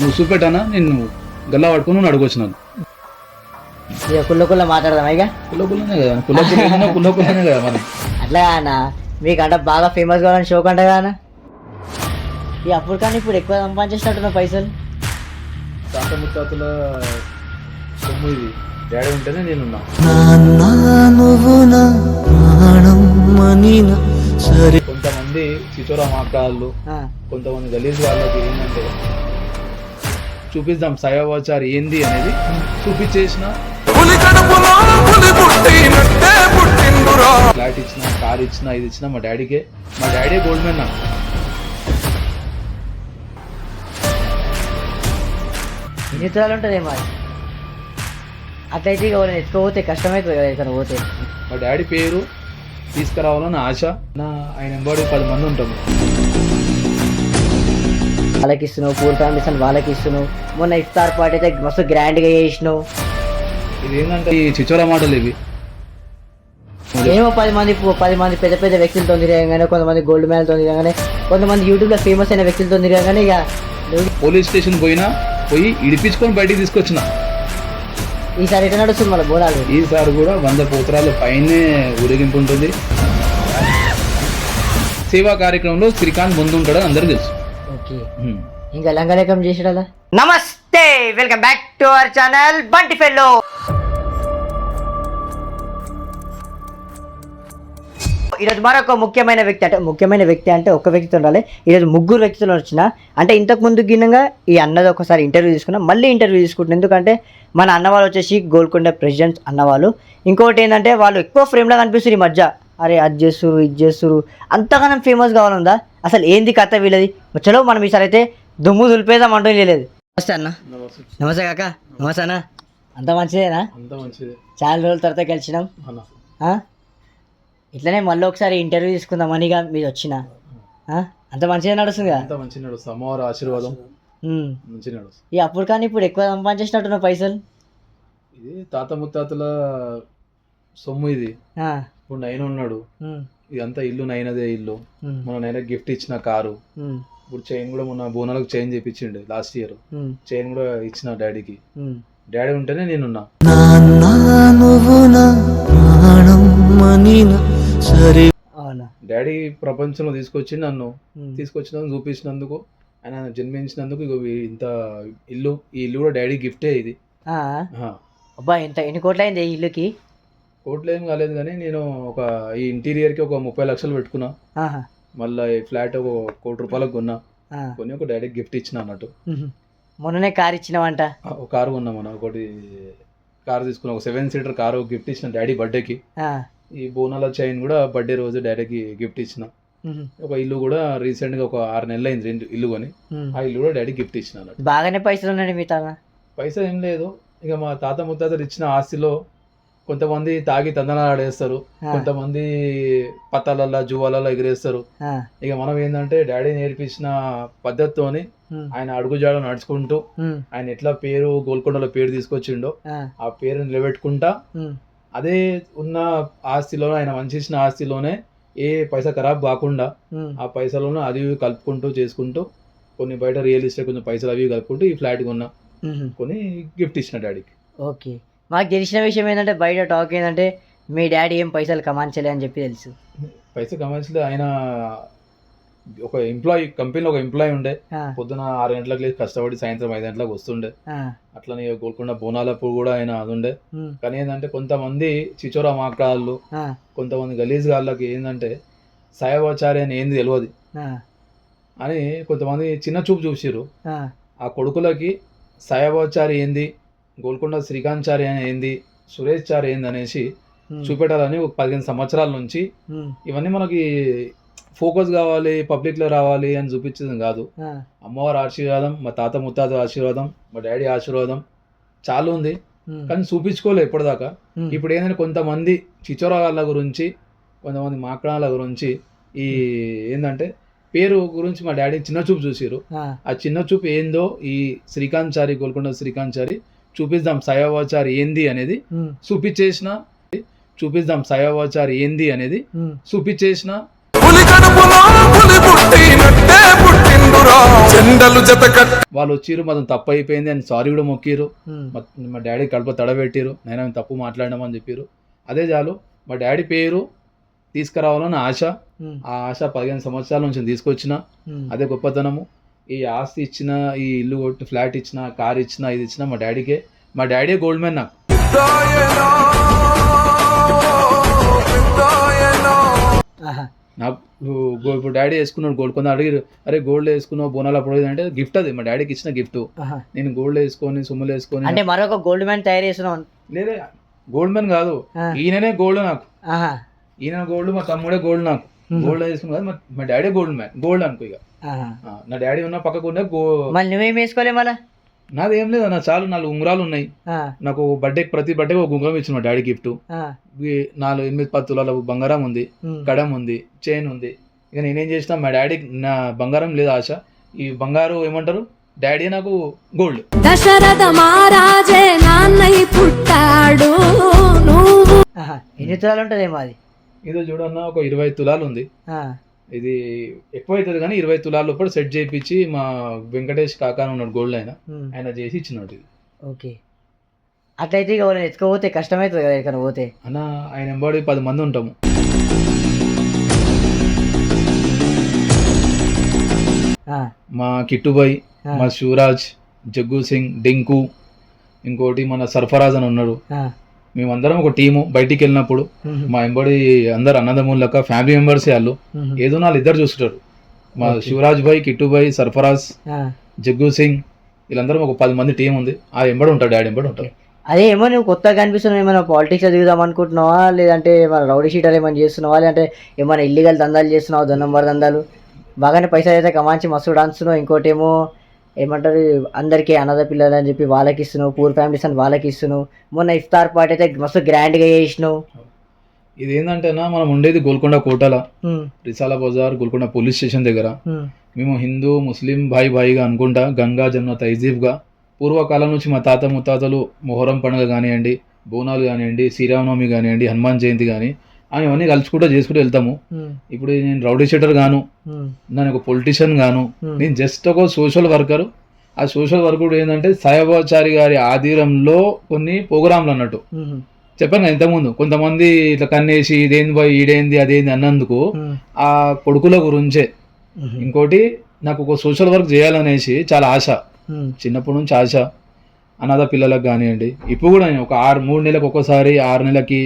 నువ్వు చూపెట్టానా నేను గల్లా పట్టుకుని నువ్వు అడుగొచ్చినాను ఇక కుల్ల కుల్ల మాట్లాడదాం ఇక? కుల్ల కుల్లనే కదా కుల్ల కుల్ల కుల్ల కుల్లనే కదా మరి. అట్లా అన్న మీకు అంటే బాగా ఫేమస్ కావాలని షోక్ అంట కదా ఈ అప్పుడు కానీ ఇప్పుడు ఎక్కువ సంపాదించేసినట్టున్న పైసలు. తాత ముత్తాతల సొమ్ము ఇది. డాడీ ఉంటేనే నేనున్నా. కొంతమంది చిచోరా మాట్లాడాలు కొంతమంది గలీజ్ వాళ్ళకి ఏంటంటే చూపిద్దాం సయవాచార్ ఏంది అనేది. చూపించేసిన ఫ్లాట్ ఇచ్చిన కార్ ఇచ్చిన ఇది ఇచ్చిన మా డాడీకే. మా డాడీ గోల్డ్ మెన్ నాకు ఎత్తురాలు ఉంటుంది మరి అట్లయితే ఇక వాళ్ళని ఎత్తుకోపోతే కష్టమవుతుంది కదా ఇక్కడ పోతే. మా డాడీ పేరు తీసుకురావాలని ఆశ. నా ఆయన ఎంబడి పది మంది ఉంటాము. వాళ్ళకి ఇస్తున్నావు పూర్ ఫ్యామిలీస్ అని వాళ్ళకి ఇస్తున్నావు మొన్న ఇఫ్తార్ పార్టీ అయితే మస్తు గ్రాండ్గా చేసినావు. ఇది ఏంటంటే ఈ చిచోరా మాటలు ఇవి. ఏమో పది మంది పది మంది పెద్ద పెద్ద వ్యక్తులతో తిరగగానే కొంతమంది గోల్డ్ మెడల్తో తిరగగానే కొంతమంది యూట్యూబ్లో ఫేమస్ అయిన వ్యక్తులతో తిరగగానే ఇక పోలీస్ స్టేషన్ పోయినా పోయి ఇడిపించుకొని బయటికి తీసుకొచ్చిన. ఈసారి ఎట్లా నడుస్తుంది మళ్ళీ బోనాలు? ఈసారి కూడా వంద పోతరాల పైనే ఊరేగింపు ఉంటుంది. సేవా కార్యక్రమంలో శ్రీకాంత్ ముందుంటాడని అందరికీ తెలుసు. ఓకే. ఇంకా లంగలేకం చేసాడా నమస్తే welcome back to our channel Bunty fellow. ఈరోజు మరొక ముఖ్యమైన వ్యక్తి అంటే ముఖ్యమైన వ్యక్తి అంటే ఒక వ్యక్తితో ఉండాలి. ఈరోజు ముగ్గురు వ్యక్తులు వచ్చిన అంటే ఇంతకు ముందు గిన్నగా ఈ అన్నది ఒకసారి ఇంటర్వ్యూ తీసుకున్నాం. మళ్ళీ ఇంటర్వ్యూ తీసుకుంటున్నాం. ఎందుకంటే మన అన్నవాళ్ళు వచ్చేసి గోల్కొండ ప్రెసిడెంట్ అన్నవాళ్ళు ఇంకోటి ఏంటంటే వాళ్ళు ఎక్కువ ఫ్రేమ్లో కనిపిస్తారు ఈ మధ్య. అరే అది చేస్తురు ఇది చేస్తురు అంతగానం ఫేమస్ కావాలందా అసలు ఏంది కథ వీళ్ళది? చలో మనం ఈసారి అయితే దుమ్ము దులిపేదాం అంటూ లేదు. నమస్తే అన్న. నమస్తే. కాక. నమస్తే అన్న. అంత మంచిదేనా? అంతా మంచిది. చాలా రోజుల తర్వాత కలిసినాం. ఆ? ఇట్లనే మళ్ళీ ఒకసారి ఇంటర్వ్యూ తీసుకుందామని ఇక మీరు వచ్చిన. ఆ? అంత మంచిగా నడుస్తుంది. కదా ఆశీర్వాదం. ఈ అప్పుడు కానీ ఇప్పుడు ఎక్కువ సంపాదించేసినట్టున్న పైసలు? ఇది తాత ముత్తాతల సొమ్ము ఇది. ఆ, ఇప్పుడు నైన్ ఉన్నాడు. ఇదంతా ఇల్లు నైనదే ఇల్లు. మన నైనా గిఫ్ట్ ఇచ్చిన కారు. ఇప్పుడు చైన్ కూడా మొన్న బోనాలకు చైన్ చేపించిండు లాస్ట్ ఇయర్. చైన్ కూడా ఇచ్చిన డాడీకి. డాడీ ఉంటేనే నేనున్నా. అవునా? డాడీ ప్రపంచంలో తీసుకొచ్చి నన్ను తీసుకొచ్చినందుకు చూపించినందుకు ఆయన జన్మించినందుకు ఇంత ఇల్లు ఈ ఇల్లు కూడా డాడీ గిఫ్టే ఇది. అబ్బా ఎంత ఎన్ని కోట్లు అయింది ఈ ఇల్లుకి? కోట్లు ఏం కాలేదు కానీ నేను ఒక ఈ ఇంటీరియర్కి ఒక ముప్పై లక్షలు పెట్టుకున్నా. మళ్ళీ ఈ ఫ్లాట్ ఒక కోటి రూపాయలకు కొన్నా. ఆ, కొని ఒక డాడీకి గిఫ్ట్ ఇచ్చిన అన్నట్టు. మొన్ననే కార్ ఇచ్చినావంట? ఒక కారు కొన్నా మనం. ఒకటి కారు తీసుకున్నా. ఒక సెవెన్ సీటర్ కారు గిఫ్ట్ ఇచ్చిన డాడీ బర్త్డేకి ఈ బోనాల చైన్ కూడా బర్త్డే రోజు డాడీకి గిఫ్ట్ ఇచ్చిన. ఒక ఇల్లు కూడా రీసెంట్గా ఒక ఆరు నెలలు అయింది రెండు ఇల్లు కొని. ఆ ఇల్లు కూడా డాడీ గిఫ్ట్ ఇచ్చిన బాగానే పైసలు ఉన్నాయండి మీ తాన పైసా ఏం లేదు. ఇక మా తాత ముత్తాతలు ఇచ్చిన ఆస్తిలో కొంతమంది తాగి తందనాలు ఆడేస్తారు ఆ, కొంతమంది పత్తాలల్లో జువాలలో ఎగిరేస్తారు. ఇక మనం ఏంటంటే డాడీ నేర్పించిన పద్ధతితోని ఆయన అడుగుజాడ నడుచుకుంటూ ఆయన ఎట్లా పేరు గోల్కొండలో పేరు తీసుకొచ్చిండో ఆ, పేరు నిలబెట్టుకుంటా అదే ఉన్న ఆస్తిలో ఆయన మంచి ఇచ్చిన ఆస్తిలోనే ఏ పైసా ఖరాబ్ కాకుండా. ఆ పైసలను అది కలుపుకుంటూ చేసుకుంటూ కొన్ని బయట రియల్ ఎస్టేట్ కొంచెం పైసలు అవి కలుపుకుంటూ ఈ ఫ్లాట్ కొన్నా ఉహు. కొని గిఫ్ట్ ఇచ్చిన డాడీకి. ఓకే. మాకు తెలిసిన విషయం ఏంటంటే బయట టాక్ ఏంటంటే మీ డాడీ ఏం పైసలు కమాంచలే అని చెప్పి తెలుసు. పైసా కమాల్సింది ఆయన ఒక ఎంప్లాయీ కంపెనీలో ఒక ఎంప్లాయీ ఉండే. పొద్దున ఆరు గంటలకు లేచి కష్టపడి సాయంత్రం ఐదు గంటలకు వస్తుండే. అట్లనే గోల్కొండ బోనాలప్పుడు కూడా ఆయన అది ఉండే కానీ ఏంటంటే కొంతమంది చిచోరా ఆ, కొంతమంది గలీజ్ గాళ్ళకి ఏంటంటే సాయవాచారి అని ఏంది తెలియదు అని కొంతమంది చిన్న చూపు చూసిర్రు. ఆ, కొడుకులకి సాయవాచారి ఏంది? గోల్కొండ శ్రీకాంత్ చారి అని ఏంది? సురేష్ చారి ఏంది అనేసి ఉమ్, చూపెట్టాలని ఒక పదిహేను సంవత్సరాల నుంచి ఉమ్, ఇవన్నీ మనకి ఫోకస్ కావాలి పబ్లిక్లో రావాలి అని చూపించడం కాదు. అమ్మవారి ఆశీర్వాదం మా తాత ముత్తాత ఆశీర్వాదం మా డాడీ ఆశీర్వాదం చాలా ఉంది. ఉమ్, కానీ చూపించుకోలేదు ఇప్పటిదాకా. ఇప్పుడు ఏంటంటే కొంతమంది చిచోరాల గురించి కొంతమంది మాకడాల గురించి ఈ ఏంటంటే పేరు గురించి మా డాడీ చిన్న చూపు చూసిరు ఆ. చిన్న చూపు ఏందో ఈ శ్రీకాంత్ చారి గోల్కొండ శ్రీకాంత్ చారి చూపిద్దాం సయవాచారి ఏంది అనేది. చూపించేసిన చూపిద్దాం సయవాచారి ఏంది అనేది. చూపించేసిన వాళ్ళు వచ్చిర్రు మాత్రం తప్పు అయిపోయింది అని సారీ కూడా మొక్కిరు. మా డాడీ కడుపు తడబెట్టిరు నేను ఆమె తప్పు మాట్లాడినామని చెప్పారు అదే చాలు మా డాడీ పేరు తీసుకురావాలని ఆశ. ఆ ఆశ పదిహేను సంవత్సరాల నుంచి తీసుకొచ్చిన. అదే గొప్పతనము. ఈ ఆస్తి ఇచ్చిన ఈ ఇల్లు కొట్టి ఫ్లాట్ ఇచ్చిన కార్ ఇచ్చిన ఇది ఇచ్చిన మా డాడీకే. మా డాడీ గోల్డ్ మ్యాన్ నాకు. నాకు ఇప్పుడు డాడీ వేసుకున్నాడు గోల్డ్ కొంత అడిగారు అరే గోల్డ్ వేసుకున్నావు బోనాలు అప్పుడు అంటే గిఫ్ట్ అది. మా డాడీకి ఇచ్చిన గిఫ్ట్. నేను గోల్డ్ వేసుకొని సొమ్ములు వేసుకొని అంటే మరొక గోల్డ్ మ్యాన్ తయారు చేస్తున్నాం లేదే గోల్డ్ మ్యాన్ కాదు. ఈయననే గోల్డ్ నాకు. ఈయన గోల్డ్ మా తమ్ముడే గోల్డ్ నాకు. గోల్డ్ వేసుకుని కాదు మా- డాడీ గోల్డ్ మ్యాన్ గోల్డ్ అనుకో ఇక. నా డాడీ ఉన్న పక్కకు ఉండే గో మళ్ళీ నువ్వేం వేసుకోలే మళ్ళా? నాది ఏం లేదు నా చాలు నాలుగు ఉంగరాలు ఉన్నాయి. నాకు బర్త్డే ప్రతి బర్త్డే ఒక ఉంగరం ఇచ్చిన మా డాడీ గిఫ్ట్ ఆ. నాలుగు ఎనిమిది పది తులాల బంగారం ఉంది. కడం ఉంది చైన్ ఉంది. ఇక నేనేం చేసిన మా డాడీ నా బంగారం లేదు ఆశ. ఈ బంగారు ఏమంటారు? డాడీ నాకు గోల్డ్ దశరథ మహారాజే నాన్నై పుట్టాడు నువ్వు. ఎన్ని తులాలు ఉంటుందేమో అది? ఇది చూడన్న ఒక ఇరవై తులాలు ఉంది. ఇది ఎక్కువ అవుతుంది కానీ ఇరవై తులాల లోపల సెట్ చేయించి మా వెంకటేష్ కాకా ఉన్నాడు గోల్డ్ ఆయన. ఆయన చేసి ఇచ్చినాడు ఇది ఓకే అట్లయితే ఇక వాళ్ళని ఎత్తుకోపోతే కష్టమవుతుంది కదా ఇక్కడ పోతే అన్న ఆయన ఎంబడి పది మంది ఉంటాము మా కిట్టుబాయ్. మా శివరాజ్ జగ్గు సింగ్ డింకు ఇంకోటి మన సర్ఫరాజ్ అని ఉన్నాడు. మేమందరం ఒక టీము బయటికి వెళ్ళినప్పుడు. మా ఎంబడి అందరు అన్నదమ్ములు లెక్క ఫ్యామిలీ మెంబర్స్ వాళ్ళు. ఏదో నాళ్ళు ఇద్దరు చూస్తుంటారు మా శివరాజ్ భాయ్ కిట్టుబాయ్ సర్ఫరాజ్. జగ్గు సింగ్ వీళ్ళందరం ఒక పది మంది టీం ఉంది. ఆ ఎంబడి ఉంటాడు డాడీ ఎంబడి ఉంటాడు. అదే ఏమో నువ్వు కొత్తగా కనిపిస్తున్నావు ఏమైనా పాలిటిక్స్ దిగుదాం అనుకుంటున్నావా? లేదంటే ఏమైనా రౌడీ షీటర్ ఏమైనా చేస్తున్నావా? లేదంటే ఏమైనా ఇల్లీగల్ దందాలు చేస్తున్నావా? దొన్నంబర్ దందాలు? బాగానే పైసలు అయితే కమాంచి మస్తు డాన్స్తున్నావు ఇంకోటి ఏమో ఏమంటారు అందరికీ అనాథ పిల్లలు అని చెప్పి వాళ్ళకి ఇస్తున్నావు పూర్ ఫ్యామిలీస్ అని వాళ్ళకి ఇస్తున్నావు మొన్న ఇఫ్తార్ పార్టీ అయితే మస్తు గ్రాండ్గా చేసినావు. ఇది ఏంటంటేనా మనం ఉండేది గోల్కొండ కోటల రిసాలా బజార్ గోల్కొండ పోలీస్ స్టేషన్ దగ్గర. మేము హిందూ ముస్లిం భాయ్ భాయిగా అనుకుంటా గంగా జమున తైజీబ్గా పూర్వకాలం నుంచి మా తాత ముత్తాతలు మొహరం పండుగ కానివ్వండి బోనాలు కానివ్వండి శ్రీరామనవమి కానివ్వండి హనుమాన్ జయంతి కానీ అని అవన్నీ కలుసుకుంటూ చేసుకుంటూ వెళ్తాము. ఇప్పుడు నేను రౌడీ షీటర్ గాను నేను ఒక పొలిటీషియన్ గాను. నేను జస్ట్ ఒక సోషల్ వర్కర్ ఆ సోషల్ వర్కర్ ఏంటంటే సాయిబాబాచారి గారి ఆధీనంలో కొన్ని ప్రోగ్రాంలు అన్నట్టు. చెప్పాను కదా ఇంతకుముందు కొంతమంది ఇట్లా కన్నేసి ఇదేంది బాయ్ ఈడేంది అదేంది అన్నందుకు ఆ కొడుకుల గురించే. ఇంకోటి నాకు ఒక సోషల్ వర్క్ చేయాలనేసి చాలా ఆశ. చిన్నప్పటి నుంచి ఆశ. అనాథ పిల్లలకు కానివ్వండి. ఇప్పుడు కూడా నేను ఒక ఆరు మూడు నెలలకు ఒక్కోసారి ఆరు నెలలకి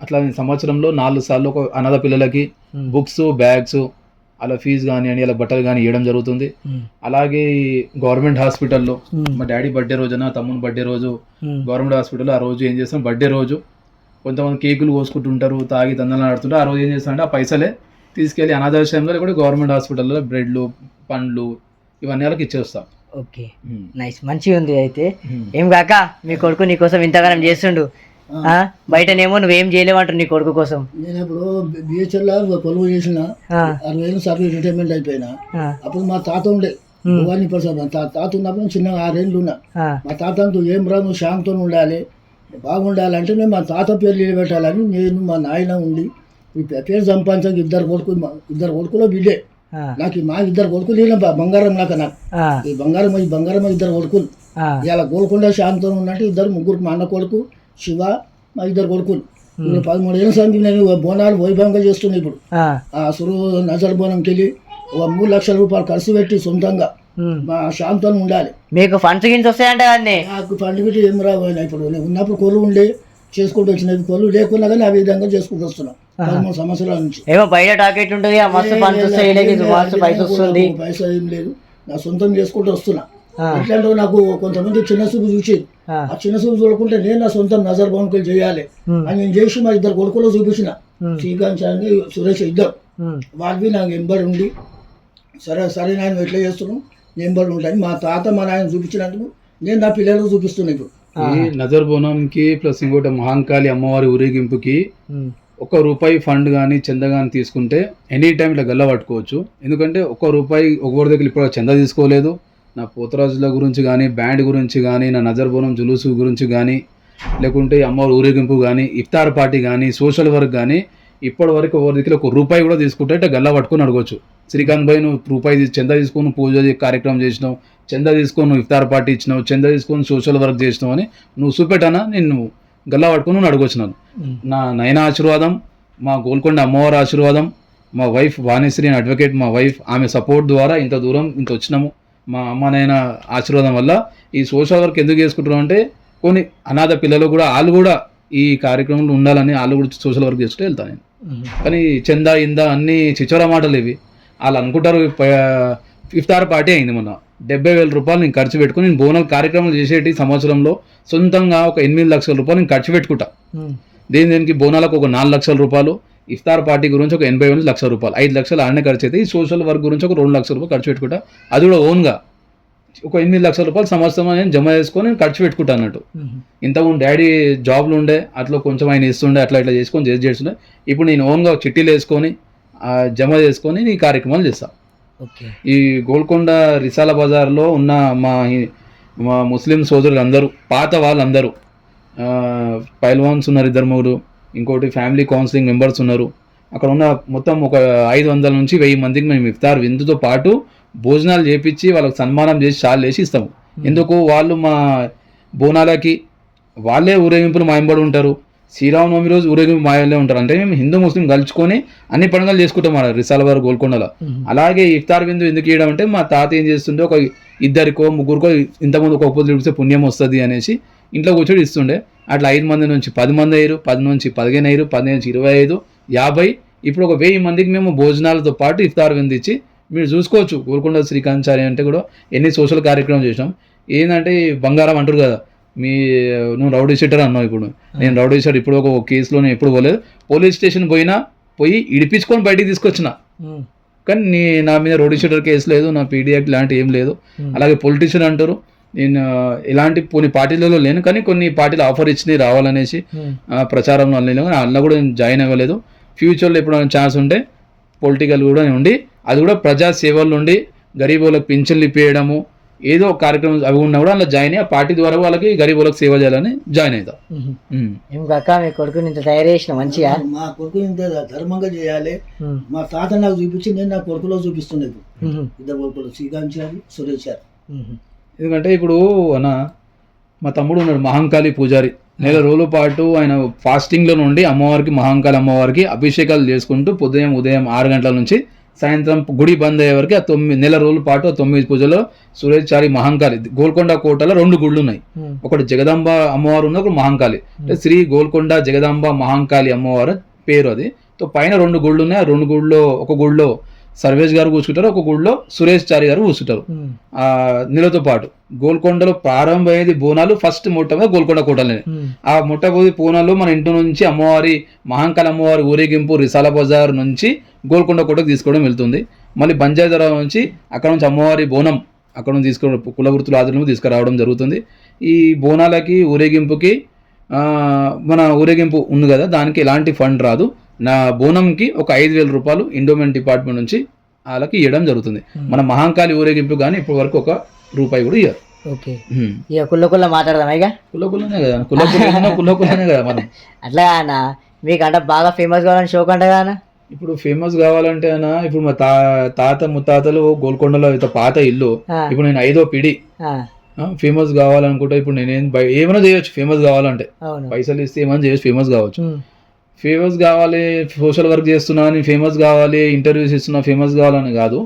అట్లా నేను సంవత్సరంలో నాలుగు సార్లు ఒక అనాథ పిల్లలకి ఉమ్, బుక్స్ బ్యాగ్స్ అలా ఫీజు కానివ్వండి అలా బట్టలు కానీ ఇవ్వడం జరుగుతుంది. ఉమ్, అలాగే గవర్నమెంట్ హాస్పిటల్లో ఉమ్, మా డాడీ బర్త్డే రోజున తమ్ముని బర్త్డే రోజు గవర్నమెంట్ హాస్పిటల్ ఆ రోజు ఏం చేస్తాం బర్త్డే రోజు కొంతమంది కేకులు కోసుకుంటుంటారు తాగి తందనాలు ఆడుతుంటారు ఆ రోజు ఏం చేస్తామంటే ఆ పైసలే తీసుకెళ్ళి అనాథాశ్రయంలో లేకపోతే గవర్నమెంట్ హాస్పిటల్లో బ్రెడ్లు పండ్లు ఇవన్నీ వాళ్ళకి ఇచ్చేస్తాం. ఓకే. నైస్ మంచిగా ఉంది అయితే. ఏం కాక మీ కొడుకు నీ కోసం ఇంతగానం చేస్తుండు? బయటనేమో నువ్వేం చేయలేవంటారు నీ కొడుకు కోసం. నేను ఇప్పుడు బిహెచ్ఎల్ కొలువు చేసిన. అరవై ఏళ్ళు సర్వీస్ రిటైర్మెంట్ అయిపోయినా. అప్పుడు మా తాత ఉండే. భవానీ ప్రసాద్ తాత ఉన్నప్పుడు నేను చిన్న ఆరేళ్ళు ఉన్నా. మా తాత అంటూ ఏం రా నువ్వు శాంతం ఉండాలి. బాగుండాలంటే నేను మా తాత పేరు నిలబెట్టాలని నేను మా నాయన ఉండి పేరు సంపాదించడానికి ఇద్దరు కొడుకు ఇద్దరు కొడుకులో ఆ, నాకు మా ఇద్దరు కొడుకులు లేన బంగారం నాకు. నాకు ఈ బంగారం ఈ బంగారం ఇద్దరు కొడుకులు. ఇలా గోల్కొండ శాంతం ఉన్నట్టు ఇద్దరు ముగ్గురు మా అన్న కొడుకు శివ మా ఇద్దరు కొడుకులు ఇప్పుడు పదమూడు ఏళ్ళ సంఖ్య నేను బోనాలు వైభవంగా చేస్తున్నా ఇప్పుడు ఆ, సురు నజర్ బోనంకి వెళ్ళి ఒక మూడు లక్షల రూపాయలు ఖర్చు పెట్టి సొంతంగా. మా శాంతం ఉండాలి మీకు ఫండ్స్ గిన్స్ వస్తాయంట కదండి నాకు పండుగ ఏం రావు అయినా ఇప్పుడు నేను ఉన్నప్పుడు కొలు ఉండే చేసుకుంటూ వచ్చినది కొలు లేకున్నా కానీ ఆ విధంగా చేసుకుంటూ వస్తున్నాం పదమూడు సంవత్సరాల నుంచి ఏమో బయట టాకెట్ ఉంటుంది ఆ మస్తు ఫండ్స్ వస్తాయి వీళ్ళకి మస్తు పైస వస్తుంది పైసా ఏం లేదు నా సొంతం చేసుకుంటూ వస్తున్నా ఆ, ఎట్లంటే నాకు కొంతమంది చిన్న చూపు చూసి ఆ, చిన్న చూపు చూడకుంటే నేను నా సొంతం నజర్ బోన్కి చేయాలి. అని నేను చేసి మా ఇద్దరు కొడుకులో చూపించిన. శ్రీకాంత్ చాంగి సురేష్ ఇద్దరు. వాళ్ళవి నాకు ఎంబడి ఉండి సరే సరే నాయన ఎట్లా చేస్తున్నాం ఎంబడి ఉంటాయి. మా తాత మా నాయన చూపించినందుకు నేను నా పిల్లలకు చూపిస్తున్నా ఇప్పుడు. ఈ నజర్ బోనంకి ప్లస్ ఇంకోటి మహాంకాళి అమ్మవారి ఊరేగింపుకి ఒక్క రూపాయి ఫండ్ కానీ చంద కానీ తీసుకుంటే ఎనీ టైం ఇట్లా గల్ల పట్టుకోవచ్చు. ఎందుకంటే ఒక్క రూపాయి ఒకరి దగ్గర ఇప్పుడు చంద తీసుకోలేదు. నా పోతరాజుల గురించి కానీ బ్యాండ్ గురించి కానీ నా నజర్ బోనం జులూసు గురించి కానీ లేకుంటే అమ్మవారి ఊరేగింపు కానీ ఇఫ్తార్ పార్టీ కానీ సోషల్ వర్క్ కానీ ఇప్పటి వరకు ఎవరి దగ్గర ఒక రూపాయి కూడా తీసుకుంటే ఇట్లా గల్ల పట్టుకొని అడగవచ్చు శ్రీకాంత్ భాయ్ నువ్వు రూపాయి చందా తీసుకొని పూజ కార్యక్రమం చేసినావు చందా తీసుకొని నువ్వు ఇఫ్తార్ పార్టీ ఇచ్చినావు చందా తీసుకొని సోషల్ వర్క్ చేసినావు అని నువ్వు చూపెట్టానా? నేను గల్లా పట్టుకొని నువ్వు అడగొచ్చినాను. నా నయన ఆశీర్వాదం మా గోల్కొండ అమ్మవారి ఆశీర్వాదం మా వైఫ్ వాణిశ్రీ అని అడ్వకేట్ మా వైఫ్ ఆమె సపోర్ట్ ద్వారా ఇంత దూరం ఇంత వచ్చినాము. మా అమ్మ నాయన ఆశీర్వాదం వల్ల ఈ సోషల్ వర్క్ ఎందుకు చేసుకుంటున్నాం అంటే కొన్ని అనాథ పిల్లలు కూడా వాళ్ళు కూడా ఈ కార్యక్రమంలో ఉండాలని వాళ్ళు కూడా సోషల్ వర్క్ చేసుకుంటూ వెళ్తాను నేను. కానీ చందా ఇందా అన్ని చిచ్చోర మాటలు ఇవి. వాళ్ళు అనుకుంటారు ఇఫ్తార్ పార్టీ అయింది మొన్న. డెబ్బై వేల రూపాయలు నేను ఖర్చు పెట్టుకుని నేను బోనల్ కార్యక్రమాలు చేసేటి సంవత్సరంలో సొంతంగా ఒక ఎనిమిది లక్షల రూపాయలు నేను ఖర్చు పెట్టుకుంటా. దేని దేనికి బోనాలకు ఒక నాలుగు లక్షల రూపాయలు ఇఫ్తార్ పార్టీ గురించి ఒక ఎనభై ఎనిమిది లక్షల రూపాయలు ఐదు లక్షలు ఆడనే ఖర్చు అయితే ఈ సోషల్ వర్క్ గురించి ఒక రెండు లక్షల రూపాయలు ఖర్చు పెట్టుకుంటా. అది కూడా ఓన్గా. ఒక ఎనిమిది లక్షల రూపాయలు సంవత్సరం నేను జమ చేసుకొని నేను ఖర్చు పెట్టుకుంటా అన్నట్టు. ఇంతకుముందు డాడీ జాబ్లు ఉండే అట్లా కొంచెం ఆయన ఇస్తుండే అట్లా ఇట్లా చేసుకొని చేసి చేస్తుండే. ఇప్పుడు నేను ఓన్గా చిట్టీలు వేసుకొని జమ చేసుకొని ఈ కార్యక్రమాలు చేస్తాను ఈ గోల్కొండ రిసాల బజార్లో ఉన్న మా మా ముస్లిం సోదరులు అందరూ పాత వాళ్ళందరూ పైల్వాన్స్ ఉన్నారు ఇద్దరు మూడు ఇంకోటి ఫ్యామిలీ కౌన్సిలింగ్ మెంబర్స్ ఉన్నారు. అక్కడ ఉన్న మొత్తం ఒక ఐదు వందల నుంచి వెయ్యి మందికి మేము ఇఫ్తార్ విందుతో పాటు భోజనాలు చేపించి వాళ్ళకి సన్మానం చేసి షాల్ వేసి ఇస్తాము. ఎందుకు? వాళ్ళు మా బోనాలకి వాళ్ళే ఊరేగింపులు మాయంబడి ఉంటారు. శ్రీరామనవమి రోజు ఊరేగింపు మాయలే ఉంటారు. అంటే మేము హిందూ ముస్లిం కలుచుకొని అన్ని పండుగలు చేసుకుంటాం మన రిసాలవారు గోల్కొండలో. అలాగే ఇఫ్తార్ విందు ఎందుకు ఇవ్వడం అంటే మా తాత ఏం చేస్తుండే ఒక ఇద్దరికో ముగ్గురికో ఇంతకుముందు ఒక పొద్దు ఇస్తే పుణ్యం వస్తుంది అనేసి ఇంట్లో కూర్చొని ఇస్తుండే. అట్లా ఐదు మంది నుంచి పది మంది అయ్యారు పది నుంచి పదిహేను అయ్యారు పది నుంచి ఇరవై ఐదు యాభై. ఇప్పుడు ఒక వెయ్యి మందికి మేము భోజనాలతో పాటు ఇఫ్తార్ విందు ఇచ్చి మీరు చూసుకోవచ్చు. గోల్కొండ శ్రీకాంచారి అంటే కూడా ఎన్ని సోషల్ కార్యక్రమం చేసినాం. ఏంటంటే బంగారం అంటారు కదా మీ నువ్వు రౌడీ షీటర్ అన్నావు ఇప్పుడు. నేను రౌడీ షీటర్ ఇప్పుడు ఒక కేసులో నేను ఎప్పుడు పోలేదు. పోలీస్ స్టేషన్ పోయినా పోయి ఇడిపించుకొని బయటికి తీసుకొచ్చిన. కానీ నీ నా మీద రౌడీ షీటర్ కేసు లేదు నా పీడియాక్ లాంటి ఏం లేదు. అలాగే పొలిటీషియన్ అంటారు నేను ఆ, ఎలాంటి కొన్ని పార్టీలలో లేను కానీ కొన్ని పార్టీలు ఆఫర్ ఇచ్చినాయి రావాలనేసి ఆ, ప్రచారంలో వెళ్ళాను కానీ అందులో కూడా నేను జాయిన్ అవ్వలేదు. ఫ్యూచర్లో ఎప్పుడైనా ఛాన్స్ ఉంటే పొలిటికల్ కూడా ఉండి అది కూడా ప్రజా సేవల్లో ఉండి గరీబులకు పింఛన్లు ఇప్పించడము ఏదో కార్యక్రమం అవి ఉన్నా కూడా అలా జాయిన్ అయ్యి ఆ పార్టీ ద్వారా వాళ్ళకి గరీబులకు సేవ చేయాలని జాయిన్ అవుతా. ఏం కాక మీ కొడుకుని ఇంత తయారు చేసిన మంచిగా? మా కొడుకు ఇంత ధర్మంగా చేయాలి. మా తాత నాకు చూపించి నేను నా కొడుకులో చూపిస్తున్నాను ఇద్దరు కొడుకులు శ్రీకాంత్ గారు సురేష్ గారు ఎందుకంటే ఇప్పుడు అన్న మా తమ్ముడు ఉన్నాడు మహంకాళి పూజారి. నెల రోజుల పాటు ఆయన ఫాస్టింగ్లో నుండి అమ్మవారికి మహంకాళి అమ్మవారికి అభిషేకాలు చేసుకుంటూ ఉదయం ఉదయం ఆరు గంటల నుంచి సాయంత్రం గుడి బంద్ అయ్యే వరకు ఆ తొమ్మిది నెల రోజుల పాటు ఆ తొమ్మిది పూజలో సురేష్ చారి మహంకాళి గోల్కొండ కోటలో రెండు గుళ్ళు ఉన్నాయి ఒకటి జగదాంబ అమ్మవారు ఉంది ఒకటి మహంకాళి. అంటే శ్రీ గోల్కొండ జగదాంబ మహంకాళి అమ్మవారు పేరు అది. తో పైన రెండు గుళ్ళు ఉన్నాయి ఆ రెండు గుళ్ళో ఒక గుళ్ళో సర్వేష్ గారు కూర్చుంటారు ఒక గుళ్ళో సురేష్ చారి గారు కూర్చుంటారు. ఆ నెలతో పాటు గోల్కొండలో ప్రారంభమయ్యేది బోనాలు ఫస్ట్ మొట్టమొదటి గోల్కొండ కోటలనే. ఆ మొట్టమొదటి పూనాలో మన ఇంటి నుంచి అమ్మవారి మహాంకాళ అమ్మవారి ఊరేగింపు రిసాల బజార్ నుంచి గోల్కొండ కోటకు తీసుకోవడం వెళ్తుంది. మళ్ళీ బంజారా నుంచి అక్కడ నుంచి అమ్మవారి బోనం అక్కడ నుంచి తీసుకోవడం కులవృత్తుల ఆధ్వర్యంలో తీసుకురావడం జరుగుతుంది. ఈ బోనాలకి ఊరేగింపుకి మన ఊరేగింపు ఉంది కదా దానికి ఎలాంటి ఫండ్ రాదు. నా బోనంకి ఒక ఐదు వేల రూపాయలు ఇండోమెంట్ డిపార్ట్మెంట్ నుంచి వాళ్ళకి ఇవ్వడం జరుగుతుంది. మన మహాంకాళి ఊరేగింపు కానీ ఇప్పటి వరకు ఒక రూపాయి కూడా ఇవ్వరు ఓకే. ఇక కుల్ల కుల్ల మాట్లాడదాం ఇక? కుల కులనే కదా కుల కుల కుల కులనే కదా మనం అట్లా అన్న మీకు అంటే బాగా ఫేమస్ కావాలని షోక్ అంట కదా ఇప్పుడు ఫేమస్ కావాలంటే అన్న ఇప్పుడు మా తా తాత ముత్తాతలు గోల్కొండలో ఇంత పాత ఇల్లు. ఇప్పుడు నేను ఐదో పిడి. ఫేమస్ కావాలనుకుంటే ఇప్పుడు నేనేం ఏమైనా చేయొచ్చు ఫేమస్ కావాలంటే. పైసలు ఇస్తే ఏమైనా చేయొచ్చు ఫేమస్ కావచ్చు. ఫేమస్ కావాలి సోషల్ వర్క్ చేస్తున్నా అని ఫేమస్ కావాలి ఇంటర్వ్యూస్ ఇస్తున్నా ఫేమస్ కావాలని కాదు.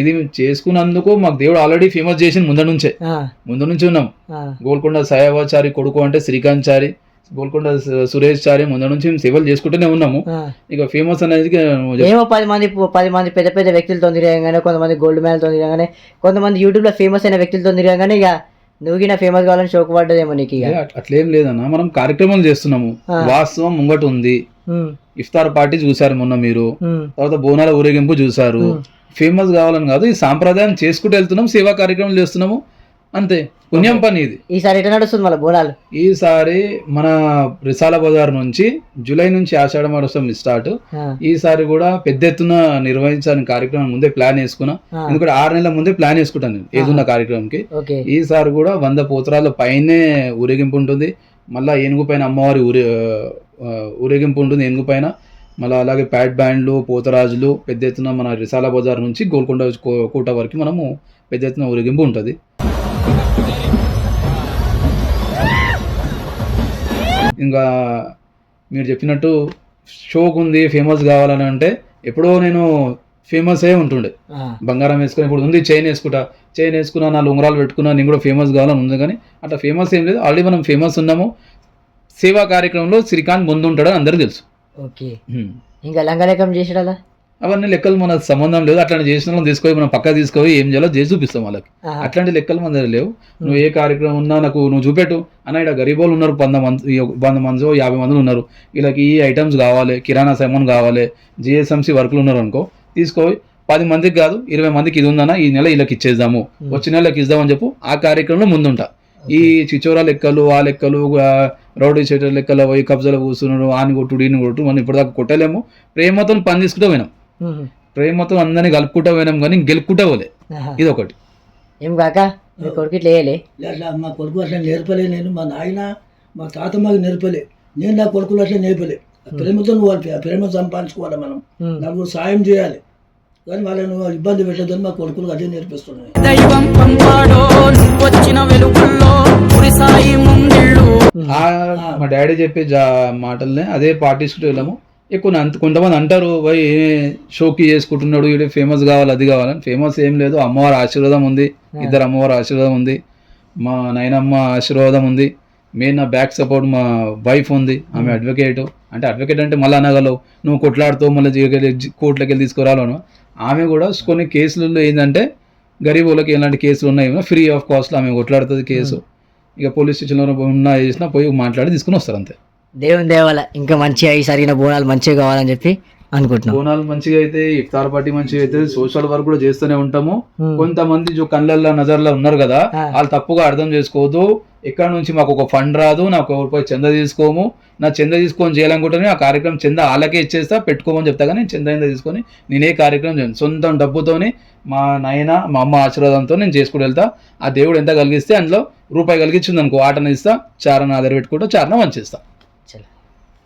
ఇది చేసుకున్నందుకు మాకు దేవుడు ఆల్రెడీ ఫేమస్ చేసిన ముందు నుంచే. ముందు నుంచి ఉన్నాం. గోల్కొండ సాయవాచారి కొడుకు అంటే శ్రీకాంత్ చారి గోల్కొండ సురేష్ చారి ముందు నుంచి సేవలు చేసుకుంటూనే ఉన్నాము. ఇక ఫేమస్ అనేది ఏమో పది మంది పది మంది పెద్ద పెద్ద వ్యక్తులతో తిరగగానే కొంతమంది గోల్డ్ మెడల్తో తిరగగానే కొంతమంది యూట్యూబ్లో ఫేమస్ అయిన వ్యక్తులతో తిరగగానే ఇక నువ్వు గిన ఫేమస్ కావాలని షోక్ పడ్డదేమో నీకు అట్లేం లేదన్న మనం కార్యక్రమాలు చేస్తున్నాము. వాస్తవం ముంగట ఉంది. ఇఫ్తార్ పార్టీ చూసారు మొన్న మీరు. తర్వాత బోనాల ఊరేగింపు చూసారు ఫేమస్ కావాలని కాదు ఈ సాంప్రదాయం చేసుకుంటూ వెళ్తున్నాం సేవా కార్యక్రమాలు చేస్తున్నాము. అంతే. పుణ్యం పని ఇది. ఈసారి ఎట్లా నడుస్తుంది మళ్ళీ బోనాలు ఈసారి మన రిసాల బజార్ నుంచి జూలై నుంచి ఆషాఢ మాసం స్టార్ట్ ఈసారి కూడా పెద్ద ఎత్తున నిర్వహించాలని కార్యక్రమం ముందే ప్లాన్ వేసుకున్నా. ఎందుకంటే ఆరు నెలల ముందే ప్లాన్ వేసుకుంటాను నేను ఏదున్న కార్యక్రమంకి. ఈసారి కూడా వంద పోతరాల పైనే ఊరేగింపు ఉంటుంది. మళ్ళా ఏనుగు పైన అమ్మవారి ఊరే ఊరేగింపు ఉంటుంది ఏనుగు పైన. మళ్ళీ అలాగే ప్యాడ్ బ్యాండ్లు పోతరాజులు పెద్ద ఎత్తున మన రిసాల బజార్ నుంచి గోల్కొండ కోట వరకు మనము పెద్ద ఎత్తున ఊరేగింపు ఉంటుంది. ఇంకా మీరు చెప్పినట్టు షోకు ఉంది ఫేమస్ కావాలని అంటే ఎప్పుడో నేను ఫేమస్ అయ్యే ఉంటుండే. బంగారం వేసుకుని ఇప్పుడు ఉంది చైన్ వేసుకుంటా. చైన్ వేసుకున్నా నాలుగు ఉంగరాలు పెట్టుకున్నా నేను కూడా ఫేమస్ కావాలని ఉంది కానీ అట్లా ఫేమస్ ఏం లేదు. ఆల్రెడీ మనం ఫేమస్ ఉన్నాము. సేవా కార్యక్రమంలో శ్రీకాంత్ ముందు ఉంటాడని అందరికీ తెలుసు. ఓకే. ఇంకా లంగలేకం చేసాడా అవన్నీ లెక్కలు మన సంబంధం లేదు. అట్లాంటి చేసిన వాళ్ళని తీసుకొని మనం పక్క తీసుకొని ఏం చేయాలో చేసి చూపిస్తాం వాళ్ళకి. అట్లాంటి లెక్కలు మన దగ్గర లేవు. నువ్వు ఏ కార్యక్రమం ఉన్నా నాకు నువ్వు చూపెట్టు. అన్న ఇక్కడ గరీబోళ్ళు ఉన్నారు వంద మంది వంద మంది యాభై మంది ఉన్నారు. వీళ్ళకి ఈ ఐటమ్స్ కావాలి కిరాణా సామాన్ కావాలి జిఎస్ఎంసీ వర్కులు ఉన్నారు అనుకో తీసుకో పది మందికి కాదు ఇరవై మందికి ఇది ఉందన్న ఈ నెల వీళ్ళకి ఇచ్చేద్దాము. వచ్చే నెలకి ఇద్దామని చెప్పు ఆ కార్యక్రమంలో ముందుంటా. ఈ చిచోరా లెక్కలు ఆ లెక్కలు రౌడీ షెటర్ లెక్కలు పోయి కబ్జాలు కూర్చున్నాడు ఆని కొట్టుడు ఈని కొట్టు మనం ఇప్పటిదాకా కొట్టలేము. ప్రేమతో పని తీసుకుంటూ పోయినాం. ప్రేమతో అందరినీ కలుపుకుంటూ పోయినాం కానీ గెలుపుకుంటూ పోలే. ఇది ఒకటి. ఏం కాక మీ కొడుకు ఇట్లా వేయలే మా కొడుకు అట్లా నేర్పలే నేను. మా నాయన మా తాత మాకు నేర్పలే. నేను నా కొడుకులు అట్లా నేర్పలే. ఆ ప్రేమతో ఆ ప్రేమ సంపాదించుకోవాలి మనం. నలుగురు సాయం చేయాలి. కానీ వాళ్ళని ఇబ్బంది పెట్టద్దని మా కొడుకులు అదే నేర్పిస్తున్నాయి దైవం పంపాడో వెలుగుల్లో ఆ మా డాడీ చెప్పే జా మాటల్నే అదే పాటించుకుంటూ వెళ్ళాము. ఎక్కువ అంత కొంతమంది అంటారు పోయి షోకి చేసుకుంటున్నాడు ఈడే ఫేమస్ కావాలి అది కావాలని ఫేమస్ ఏం లేదు. అమ్మవారి ఆశీర్వాదం ఉంది. ఇద్దరు అమ్మవారి ఆశీర్వాదం ఉంది. మా నాయనమ్మ ఆశీర్వాదం ఉంది. మెయిన్ నా బ్యాక్ సపోర్ట్ మా వైఫ్ ఉంది. ఆమె అడ్వకేట్ అంటే అడ్వకేట్ అంటే మళ్ళీ అనగలవు. నువ్వు కొట్లాడుతూ మళ్ళీ కోర్టులోకి వెళ్ళి తీసుకురాలను ఆమె కూడా కొన్ని కేసులలో ఏంటంటే గరీబులకి ఎలాంటి కేసులు ఉన్నాయి ఫ్రీ ఆఫ్ కాస్ట్ ఆమె కొట్లాడుతుంది కేసు. ఇక పోలీస్ స్టేషన్లో ఉన్నా చేసినా పోయి మాట్లాడి తీసుకుని వస్తారు అంతే. దేవుని దేవాల ఇంకా మంచిగా ఈ సరిగిన బోనాలు మంచిగా కావాలని చెప్పి అనుకుంటున్నాం. బోనాలు మంచిగా అయితే ఇఫ్తార్ పార్టీ మంచిగా అయితే సోషల్ వర్క్ కూడా చేస్తూనే ఉంటాము. కొంతమంది జో కళ్ళల్లో నజర్లో ఉన్నారు కదా. వాళ్ళు తప్పుగా అర్థం చేసుకోవద్దు. ఇక్కడ నుంచి మాకు ఒక ఫండ్ రాదు నాకు ఎవరిపై చంద తీసుకోము. నా చంద తీసుకొని చేయాలనుకుంటే ఆ కార్యక్రమం చంద వాళ్ళకే ఇచ్చేస్తా పెట్టుకోమని చెప్తా కానీ నేను చంద కింద తీసుకొని నేనే కార్యక్రమం చేయను. సొంతం డబ్బుతోని మా నాయన మా అమ్మ ఆశీర్వాదంతో నేను చేసుకుని వెళ్తా. ఆ దేవుడు ఎంత కలిగిస్తే అందులో రూపాయి కలిగించింది అనుకో ఆటన ఇస్తా చారణ ఆధార పెట్టుకుంటా చారణ మంచిస్తా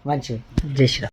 చలో మంచిగా జై శ్రీరామ్.